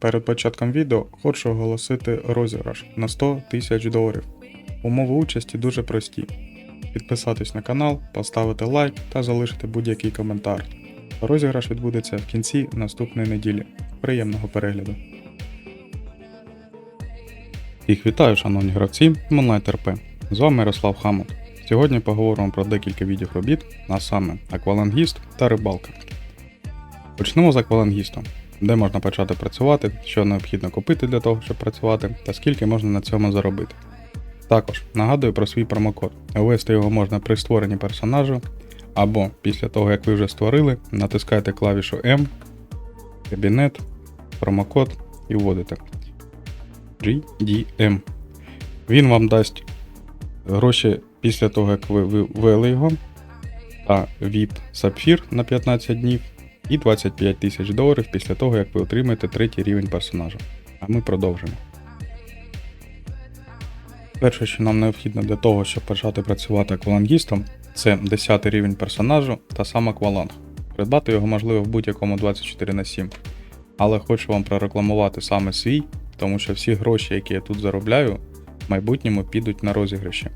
Перед початком відео хочу оголосити розіграш на 100 тисяч доларів. Умови участі дуже прості: підписатись на канал, поставити лайк та залишити будь-який коментар. Розіграш відбудеться в кінці наступної неділі. Приємного перегляду. Їх вітаю, шановні гравці RP. З вами Ярослав Хамут. Сьогодні поговоримо про декілька видів робіт, а саме аквалангіст та рибалка. Почнемо з аквалангістом, де можна почати працювати, що необхідно купити для того, щоб працювати, та скільки можна на цьому заробити. Також нагадую про свій промокод. Ввести його можна при створенні персонажу, або після того, як ви вже створили, натискаєте клавішу M, кабінет, промокод і вводите GDM. Він вам дасть гроші після того, як ви ввели його, та VIP Сапфір на 15 днів і 25 тисяч доларів після того, як ви отримаєте третій рівень персонажа. А ми продовжимо. Перше, що нам необхідно для того, щоб почати працювати аквалангістом, це 10 рівень персонажу та сам акваланг. Придбати його можливо в будь-якому 24 на 7. Але хочу вам прорекламувати саме свій, тому що всі гроші, які я тут заробляю, в майбутньому підуть на розіграші.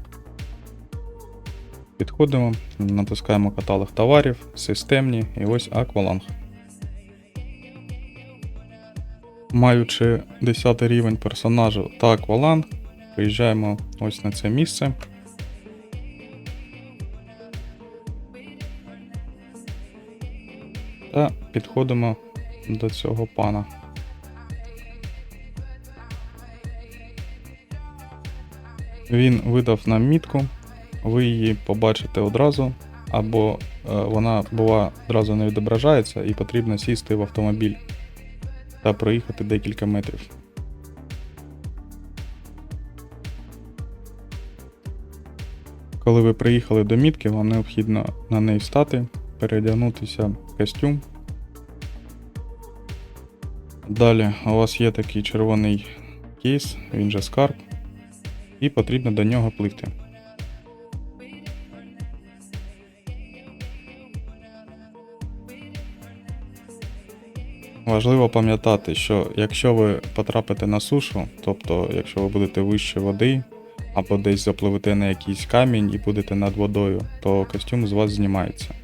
Підходимо, натискаємо каталог товарів, системні і ось акваланг. Маючи 10 рівень персонажу та акваланг, приїжджаємо ось на це місце. Та підходимо до цього пана. Він видав нам мітку, ви її побачите одразу, або е, вона бува одразу не відображається і потрібно сісти в автомобіль та проїхати декілька метрів. Коли ви приїхали до мітки, вам необхідно на неї стати, переодягнутися в костюм. Далі у вас є такий червоний кейс, він же скарб, і потрібно до нього пливти. Важливо пам'ятати, що якщо ви потрапите на сушу, тобто якщо ви будете вище води, або десь запливете на якийсь камінь і будете над водою, то костюм з вас знімається.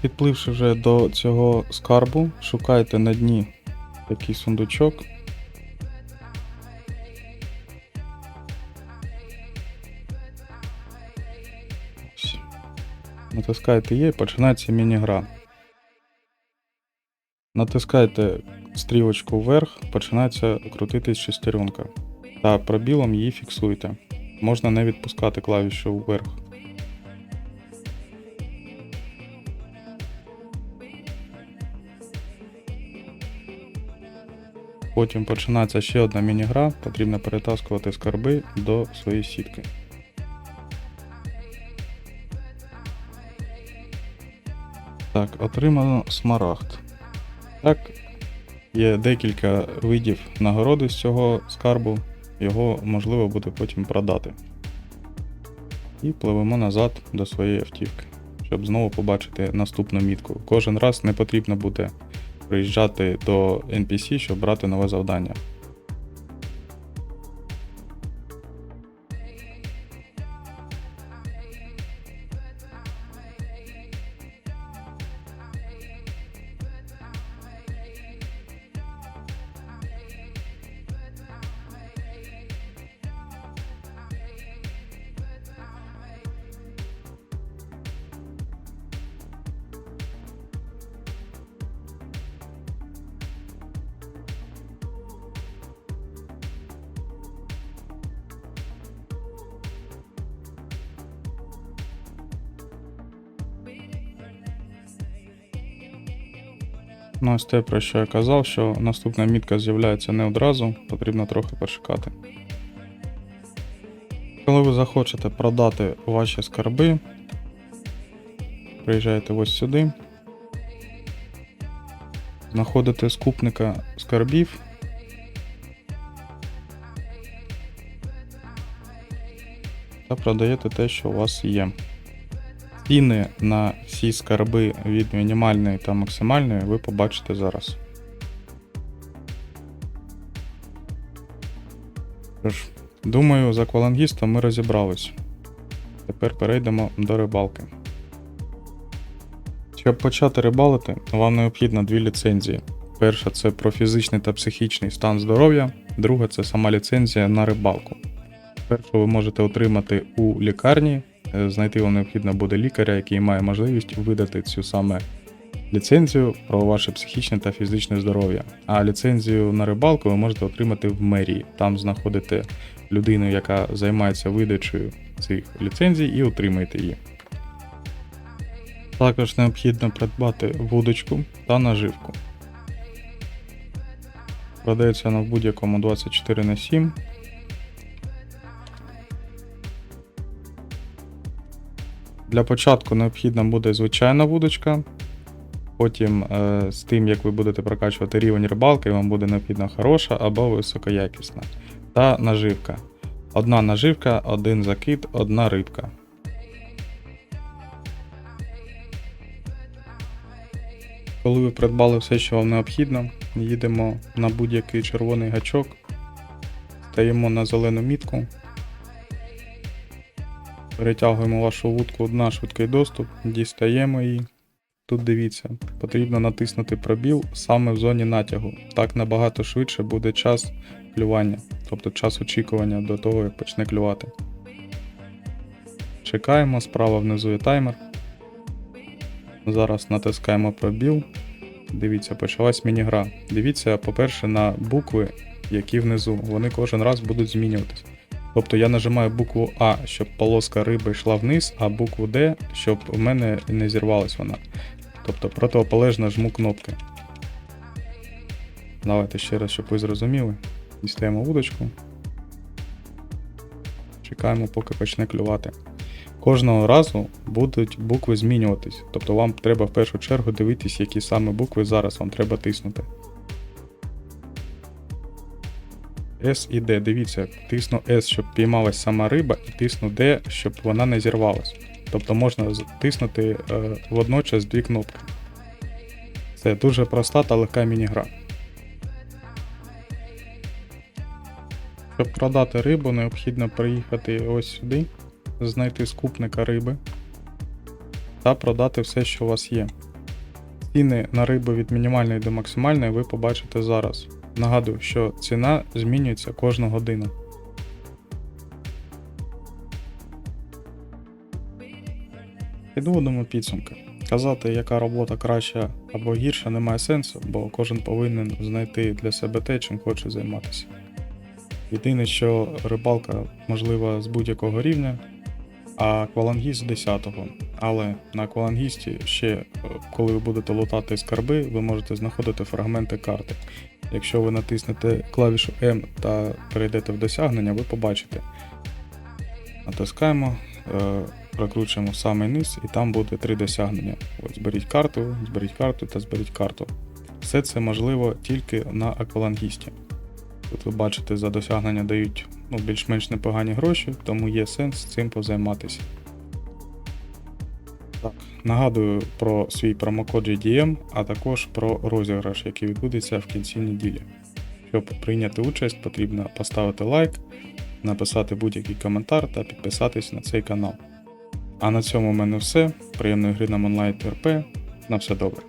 Підпливши вже до цього скарбу, шукайте на дні такий сундучок. Натискаєте є і починається міні-гра. Натискайте стрілочку вверх, починається крутитись шестеренка. Та пробілом її фіксуйте. Можна не відпускати клавішу вверх. Потім починається ще одна міні-гра, потрібно перетаскувати скарби до своєї сітки. Так, отримано смарагд. Так, є декілька видів нагороди з цього скарбу, його можливо буде потім продати. І пливемо назад до своєї автівки, щоб знову побачити наступну мітку. Кожен раз не потрібно буде приїжджати до NPC, щоб брати нове завдання. Ну, ось те, про що я казав, що наступна мітка з'являється не одразу, потрібно трохи почекати. Коли ви захочете продати ваші скарби, приїжджаєте ось сюди, знаходите скупника скарбів. Та продаєте те, що у вас є. Ціни на всі скарби від мінімальної та максимальної ви побачите зараз. Тож, думаю, з аквалангістом ми розібрались. Тепер перейдемо до рибалки. Щоб почати рибалити, вам необхідно дві ліцензії. Перша це про фізичний та психічний стан здоров'я, друга це сама ліцензія на рибалку. Першу ви можете отримати у лікарні. Е, Знайти вам необхідно буде лікаря, який має можливість видати цю саме ліцензію про ваше психічне та фізичне здоров'я. А ліцензію на рибалку ви можете отримати в мерії. Там знаходите людину, яка займається видачею цих ліцензій, і отримаєте її. Також необхідно придбати вудочку та наживку. Продається в будь-якому 24 на 7. Для початку необхідна буде звичайна вудочка. Потім е, з тим, як ви будете прокачувати рівень рибалки, вам буде необхідна хороша або високоякісна. Та наживка. Одна наживка, один закид, одна рибка. Коли ви придбали все, що вам необхідно, їдемо на будь-який червоний гачок, стаємо на зелену мітку, перетягуємо вашу вудку на швидкий доступ, дістаємо її. Тут дивіться, потрібно натиснути пробіл саме в зоні натягу. Так набагато швидше буде час клювання, тобто час очікування до того, як почне клювати. Чекаємо, справа внизу є таймер. Зараз натискаємо пробіл. Дивіться, почалась міні-гра. Дивіться, по-перше, на букви, які внизу. Вони кожен раз будуть змінюватись. Тобто я нажимаю букву А, щоб полоска риби йшла вниз, а букву Д, щоб у мене не зірвалась вона. Тобто противополежно жму кнопки. Давайте ще раз, щоб ви зрозуміли. Дістаємо вудочку. Чекаємо, поки почне клювати. Кожного разу будуть букви змінюватись. Тобто вам треба в першу чергу дивитись, які саме букви зараз вам треба тиснути. S і D. Дивіться, тисну S, щоб піймалась сама риба, і тисну D, щоб вона не зірвалась. Тобто можна тиснути е, водночас дві кнопки. Це дуже проста та легка міні-гра. Щоб продати рибу, необхідно приїхати ось сюди, знайти скупника риби та продати все, що у вас є. Ціни на рибу від мінімальної до максимальної ви побачите зараз. Нагадую, що ціна змінюється кожну годину. Підводимо підсумки. Казати, яка робота краща або гірша, немає сенсу, бо кожен повинен знайти для себе те, чим хоче займатися. Єдине, що рибалка можлива з будь-якого рівня, а аквалангіст з 10-го. Але на аквалангісті ще, коли ви будете лутати скарби, ви можете знаходити фрагменти карти. Якщо ви натиснете клавішу M та перейдете в досягнення, ви побачите. Натискаємо, е, прокручуємо в самий низ, і там буде три досягнення. От, зберіть карту, зберіть карту та зберіть карту. Все це можливо тільки на аквалангісті. Тут ви бачите, за досягнення дають ну, більш-менш непогані гроші, тому є сенс цим позайматися. Так, нагадую про свій промокод GDM, а також про розіграш, який відбудеться в кінці неділі. Щоб прийняти участь, потрібно поставити лайк, написати будь-який коментар та підписатись на цей канал. А на цьому в мене все. Приємної гри на Moonlight RP. На все добре.